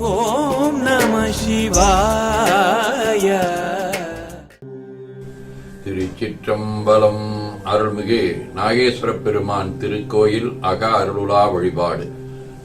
ஓம் நம சிவாய. திருச்சிற்றம்பலம் அருள்மிகு நாகேஸ்வர பெருமான் திருக்கோயில் அக அருளுலா வழிபாடு.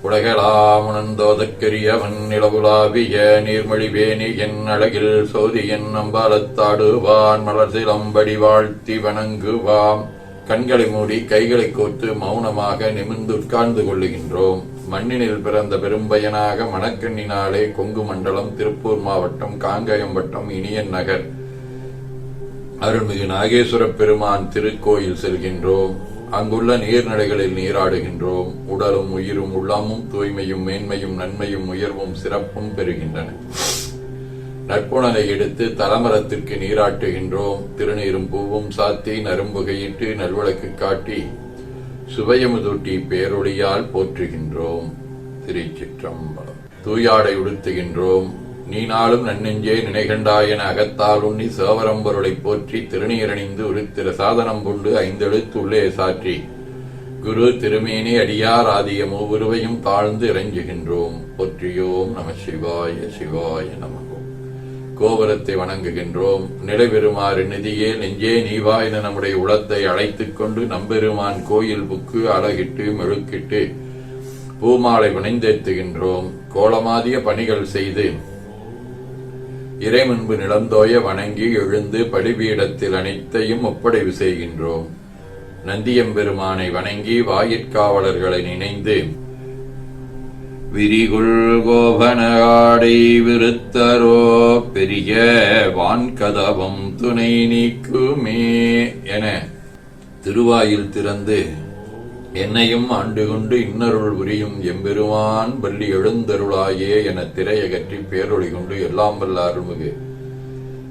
உலகளாமுணந்தோதற்கரியவன் நிலவுலாவிய நீர்மொழிவேணி என் அழகில் சோதி என் அம்பாலத்தாடுவான் மலர்சிலம்படி வாழ்த்தி வணங்குவாம். கண்களை மூடி கைகளை கோத்து மௌனமாக நிமிர்ந்து உட்கார்ந்து கொள்ளுகின்றோம். மண்ணினில் பிறந்த பெரும்பயனாக மணக்கண்ணினாலே கொங்கு மண்டலம் திருப்பூர் மாவட்டம் காங்கயம் வட்டம் இனியன் நகர். அருள்மிகு நாகேஸ்வர பெருமான் திருக்கோயில் செல்கின்றோம். அங்குள்ள நீர்நிலைகளில் நீராடுகின்றோம். உடலும் உயிரும் உள்ளமும் தூய்மையும் மேன்மையும் நன்மையும் உயர்வும் சிறப்பும் பெறுகின்றன. நற்புணலை எடுத்து தலமரத்திற்கு நீராட்டுகின்றோம். திருநீரும் பூவும் சாத்தி நரும்புகையிட்டு நல்விளக்கு காட்டி சுவையமுதூட்டி பேரொழியால் போற்றுகின்றோம். திருச்சிற்றம்பலம். தூயாடை உடுத்துகின்றோம். நீ நாளும் நன்னெஞ்சே நினைகண்டாய் என அகத்தால் உண்ணி சேவரம்பொருளை போற்றி திருநீரணிந்து உருத்திர சாதனம் கொண்டு ஐந்தெழுத்து உள்ளே சாற்றி. குரு திருமேனி அடியார் ஆதிய மூவுருவையும் தாழ்ந்து இறைஞ்சுகின்றோம் போற்றியோம் நம சிவாய சிவாய நமகோம் கோபுரத்தை வணங்குகின்றோம். நிலைபெறுமாறு நிதியே நெஞ்சே நீவா என நம்முடைய உளத்தை அழைத்துக் கொண்டு நம்பெருமான் கோயில் புக்கு அழகிட்டு மெழுக்கிட்டு பூமாலை வினைந்தேத்துகின்றோம். கோலமாதிய பணிகள் செய்து இறை முன்பு நிலந்தோய வணங்கி எழுந்து பலிபீடத்தில் அனைத்தையும் ஒப்படைவு செய்கின்றோம். நந்தியம்பெருமானை வணங்கி வாயிற்காவலர்களை நினைந்து விரிகுள் கோபனாடை விருத்தரோ பெரிய வான்கதவம் துணை நீக்குமே என திருவாயில் திறந்து என்னையும் ஆண்டு கொண்டு இன்னருள் புரியும் எம்பெருமான் பள்ளி எழுந்தருளாயே என திரையகற்றி பேரொழி கொண்டு எல்லாம் வல்ல அருள்மிகு.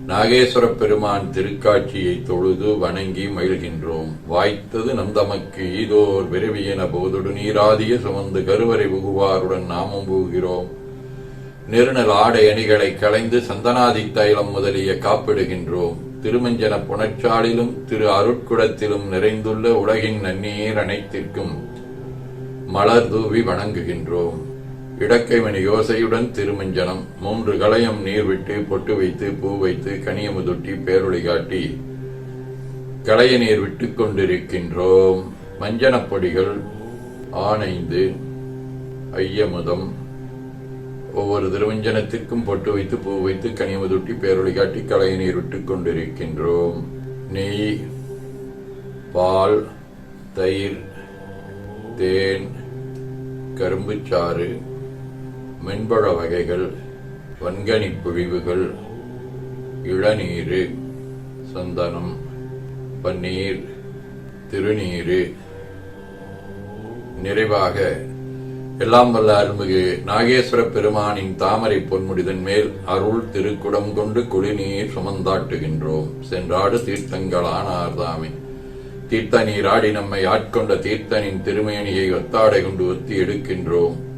நாகேஸ்வர பெருமான் திருக்காட்சியை தொழுது வணங்கி மகிழ்கின்றோம். வாய்த்தது நம் தமக்கு ஈதோர் விரவியன போதொடு நீராதிய சுமந்து கருவறை புகுவாருடன் நாமும் புகுகிறோம் நெருநல் ஆடை அணிகளை களைந்து சந்தனாதி தைலம் முதலிய காப்பிடுகின்றோம். திருமஞ்சன புனச்சாலிலும் திரு அருட்குடத்திலும் நிறைந்துள்ள உலகின் நன்னீர் அனைத்திற்கும் மலர் தூவி வணங்குகின்றோம். இடக்கைவனி யோசையுடன் திருமஞ்சனம் மூன்று களையம் நீர் விட்டு பொட்டு வைத்து பூ வைத்து கனியமுதொட்டி பேரொளி காட்டி களைய நீர் விட்டு கொண்டிருக்கின்றோம். மஞ்சனப் பொடிகள் ஆனைந்து ஐயமுதம் ஒவ்வொரு திருவஞ்சனத்திற்கும் பொட்டு வைத்து பூ வைத்து கனியமுதொட்டி பேரொளி காட்டி களைய நீர் விட்டுக் கொண்டிருக்கின்றோம். நெய் பால் தயிர் தேன் கரும்புச்சாறு மென்பழ வகைகள் வன்கனி புழிவுகள் இளநீரு சந்தனம் பன்னீர் திருநீரு நிறைவாக எல்லாம் வல்ல அருள்மிகு நாகேஸ்வர பெருமானின் தாமரை பொன்முடிதன் மேல் அருள் திருக்குடம் கொண்டு குடிநீர் சுமந்தாட்டுகின்றோம். சென்றாடு தீர்த்தங்களானார் தாமே. தீர்த்த நீராடி நம்மை ஆட்கொண்ட தீர்த்தனின் திருமேனியை ஒத்தாடை கொண்டு ஒத்தி எடுக்கின்றோம்.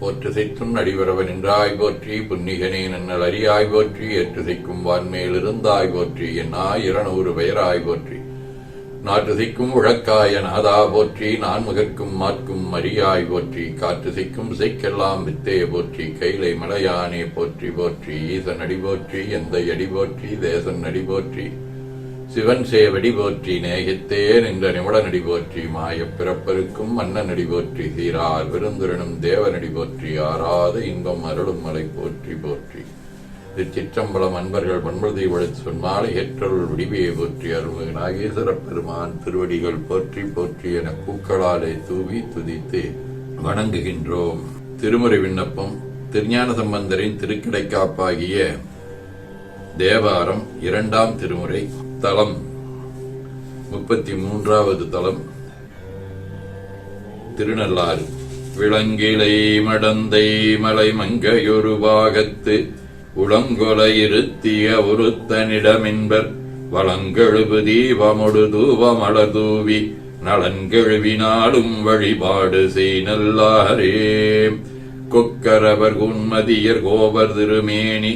போற்றுசைத்தும் அடிவரவன் நின்றாய் போற்றி புன்னிகனே நன்னல் அறியாய் போற்றி ஏற்றுசைக்கும் வான்மேல் இருந்தாய் போற்றி என் ஆயிரநூறு பெயராய் போற்றி. நாற்றுசைக்கும் உழக்காய நாதா போற்றி நான் முகர்க்கும் மாற்கும் மரியாய் போற்றி காற்றுசைக்கும் சைக்கெல்லாம் வித்தே போற்றி கைலை மலையானே போற்றி போற்றி ஈசன் அடி போற்றி எந்த அடி போற்றி தேசன் அடி போற்றி. சிவன் சேவடி போற்றி நேகித்தே நின்ற நிமிடனடி போற்றி மாயப் பிறப்பருக்கும் மன்னனடி போற்றி சீரார் விருந்துரனும் தேவனடி போற்றி ஆறாத இன்பம் அருளும் மலை போற்றி போற்றி. திருச்சிற்றம்பலம் அன்பர்கள் பண்புதை வளர்ச்சி சொன்மாலை ஏற்றருள் விடிவையை போற்றி அருள்மிகு நாகேஸ்வர பெருமான் திருவடிகள் போற்றி போற்றி என பூக்களாலே தூவி துதித்து வணங்குகின்றோம். திருமுறை விண்ணப்பம் திருஞான சம்பந்தரின் திருக்கடைக்காப்பாகிய தேவாரம் இரண்டாம் திருமுறை. தலம் முப்பத்தி மூன்றாவது தலம் திருநள்ளாறு. விளங்கிலை மடந்தை மலை மங்கையொரு பாகத்து உளங்கொலை இருத்திய ஒருத்தனிடமென்பர் வளங்கெழுவு தீபமொடு தூவமலர் தூவி நலன்கெழுவி நாடும் வழிபாடு செய் நல்லாரே கொக்கரவர் உன்மதியர் கோபர் திருமேனி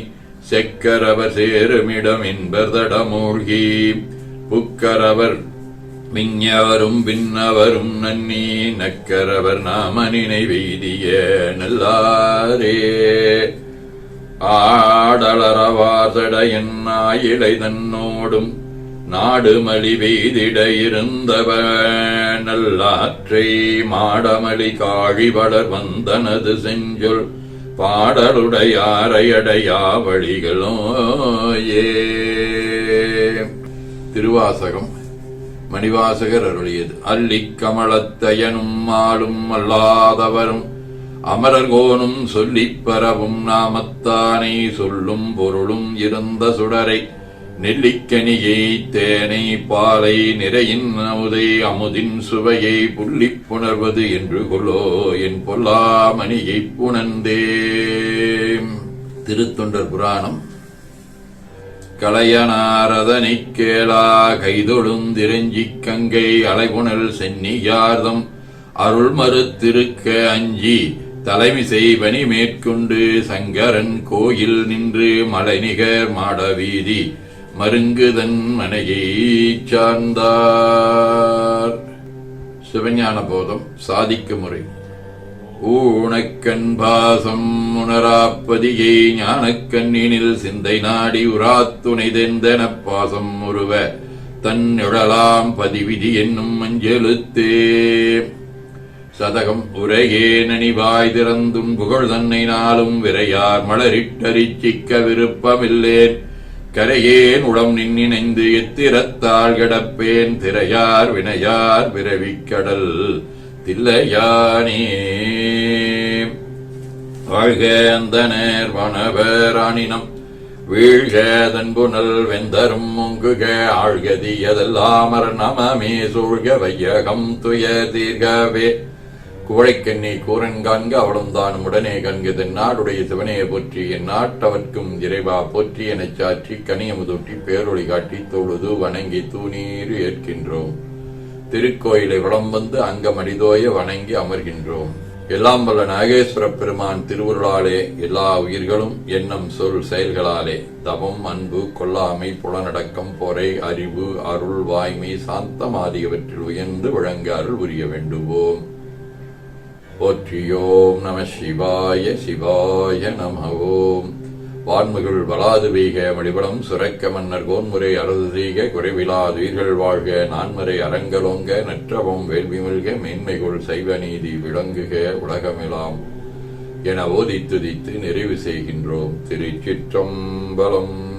செக்கரவர் சேருமிடம் என்பர் தடமூழ்கி புக்கரவர் விஞ்ஞவரும் பின்னவரும் நன்னி நக்கரவர் நாம நினைவெய்திய நல்லாரே. ஆடலரவாசடையன் நாயிலை தன்னோடும் நாடுமலி வெய்திட இருந்தவ நல்லாற்றை மாடமலி காழிவளர் வந்தனது செஞ்சொல் பாடலுடையாரையடையா வழிகளோ ஏ திருவாசகம் மணிவாசகர் அருளியது. அல்லிக் கமலத்தையனும் ஆளும் அல்லாதவரும் அமரர்கோனும் சொல்லிப் பரவும் நாமத்தானை சொல்லும் பொருளும் இருந்த சுடரை நெல்லிக்கனியை தேனை பாலை நிறையின் அமுதை அமுதின் சுவையை புள்ளிப் புணர்வது என்று கொள்ளோ என் பொல்லாமணியை புணர்ந்தே. திருத்தொண்டர் புராணம். கலையனாரதனை கேளா கைதொழுந்திரஞ்சிக் கங்கை அலைபுணல் சென்னியார்தம் அருள் மறுத்திருக்க அஞ்சி தலைமிசை பணி மேற்கொண்டு சங்கரன் கோயில் நின்று மலைநிகர் மாடவீதி. மருங்குதன் மனையை சார்ந்தார். சிவஞான போதம் சாதிக்க முறை. ஊனக்கண் பாசம் உணராப்பதியை ஞானக்கண்ணினில் சிந்தை நாடி உராத்துணைதெந்தெனப் பாசம் உருவ தன் எழலாம் பதிவிதி என்னும் மஞ்செழுத்தே. சதகம் உரையே நனிவாய் திறந்தும் புகழ் தன்னை நாளும் விரையார் மலரிட்டரிச்சிக்க விருப்பமில்லேன். கரையேன் உளம் நின்னிணைந்து எத்திரத்தாள் கிடப்பேன் திரையார் வினையார் பிறவிக்கடல் தில்லையானே. வாழ்க அந்தனர் வனவராணினம் வீழ்க தன்புணல் வெந்தரும் முங்குக ஆழ்கதியதெல்லாம் நமமே சூழ்க வையகம் துய தீர்கவே. குவளைக்கண்ணி கூரன் காண்க அவளும் தான் உடனே கண்கு தென் நாடுடைய சிவனையை போற்றி என் நாட்டவர்க்கும் இறைவா போற்றி எனச் சாற்றி கனியமுதூட்டி பேரொழி காட்டி தொழுது வணங்கி தூணீர் ஏற்கின்றோம். திருக்கோயிலை வளம் வந்து அங்கமடிதோய வணங்கி அமர்கின்றோம். எல்லாம் வல்ல நாகேஸ்வர பெருமான் திருவுருளாலே எல்லா உயிர்களும் எண்ணம் சொல் செயல்களாலே தவம் அன்பு கொல்லாமை புலனடக்கம் பொறை அறிவு அருள் வாய்மை சாந்தம் ஆகியவற்றில் உயர்ந்து வழங்க அருள் புரிய வேண்டுவோம். போற்றியோம் நம சிவாய சிவாய நம ஓம் வான்முகில் வளாது வீக மடிபடம் சுரக்க மன்னர் கோன்முறை அறுது தீக குறைவிலாது உயிர்கள் வாழ்க நான்மறை அரங்கலோங்க நற்றவம் வேள்விமிழ்க மேன்மைகுள் சைவ நீதி விளங்குக உலகமிலாம். என ஓதித்துதித்து நிறைவு செய்கின்றோம். திருச்சிற்றம்பலம்.